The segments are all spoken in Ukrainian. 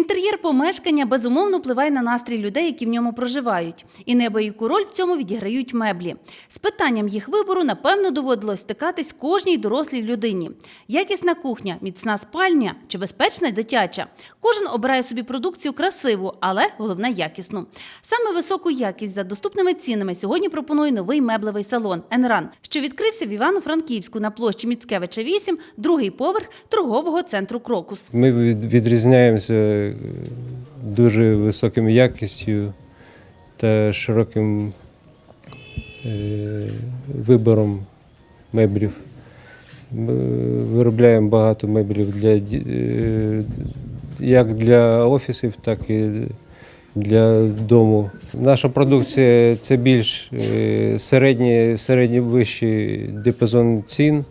Інтер'єр помешкання безумовно впливає на настрій людей, які в ньому проживають. І неабияку роль в цьому відіграють меблі. З питанням їх вибору, напевно, доводилось стикатись кожній дорослій людині. Якісна кухня, міцна спальня чи безпечна дитяча. Кожен обирає собі продукцію красиву, але головне якісну. Саме високу якість за доступними цінами сьогодні пропонує новий меблевий салон Енран, що відкрився в Івано-Франківську на площі Міцкевича 8, другий поверх торгового центру Крокус. Ми від- відрізняємося дуже високою якістю та широким е, вибором меблів. Ми виробляємо багато меблів для, е, як для офісів, так і для дому. Наша продукція це більш середній, середній вищий діапазон цін,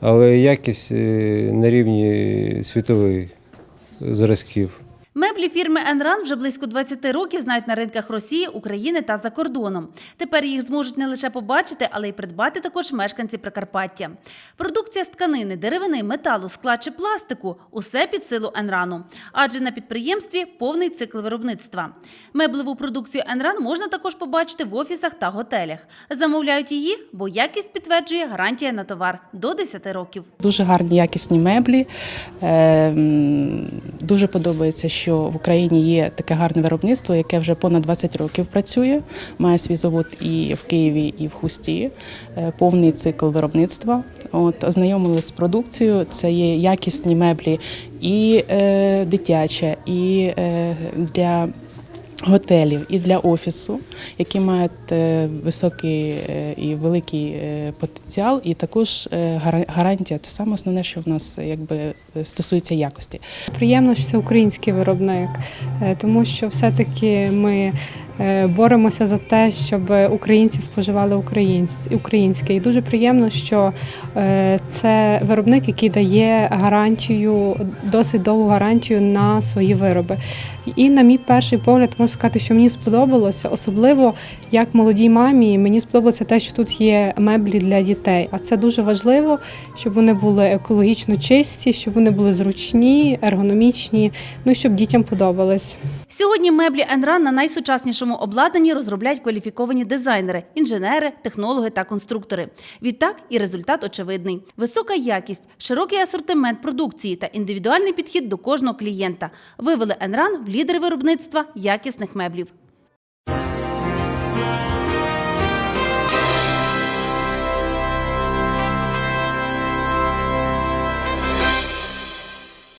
але якість е, на рівні світових зразків. Меблі фірми Енран вже близько 20 років знають на ринках Росії, України та за кордоном. Тепер їх зможуть не лише побачити, але й придбати також мешканці Прикарпаття. Продукція з тканини, деревини, металу, скла чи пластику усе під силу Енрану. Адже на підприємстві повний цикл виробництва. Меблеву продукцію Енран можна також побачити в офісах та готелях. Замовляють її, бо якість підтверджує гарантія на товар до 10 років. Дуже гарні якісні меблі. Е, Дуже подобається, що в Україні є таке гарне виробництво, яке вже понад 20 років працює. Має свій завод і в Києві, і в Хусті. Е, Повний цикл виробництва. От ознайомилися з продукцією. Це є якісні меблі і е, дитяче, і е, для готелів і для офісу, які мають е, високий е, і великий е, потенціал, і також гара- гарантія це саме основне, що в нас якби стосується якості. Приємно, що це український виробник, тому що все-таки ми боремося за те, щоб українці споживали українське. І дуже приємно, що е, це виробник, який дає гарантію, досить довгу гарантію на свої вироби. І на мій перший погляд можу сказати, що мені сподобалося, особливо як молодій мамі, мені сподобалося те, що тут є меблі для дітей. А це дуже важливо, щоб вони були екологічно чисті, щоб вони були зручні, ергономічні, ну щоб дітям подобались. Сьогодні меблі Енран на найсучаснішому обладнанні розробляють кваліфіковані дизайнери, інженери, технологи та конструктори. Відтак і результат очевидний: висока якість, широкий асортимент продукції та індивідуальний підхід до кожного клієнта вивели Енран в лідери виробництва якісних меблів.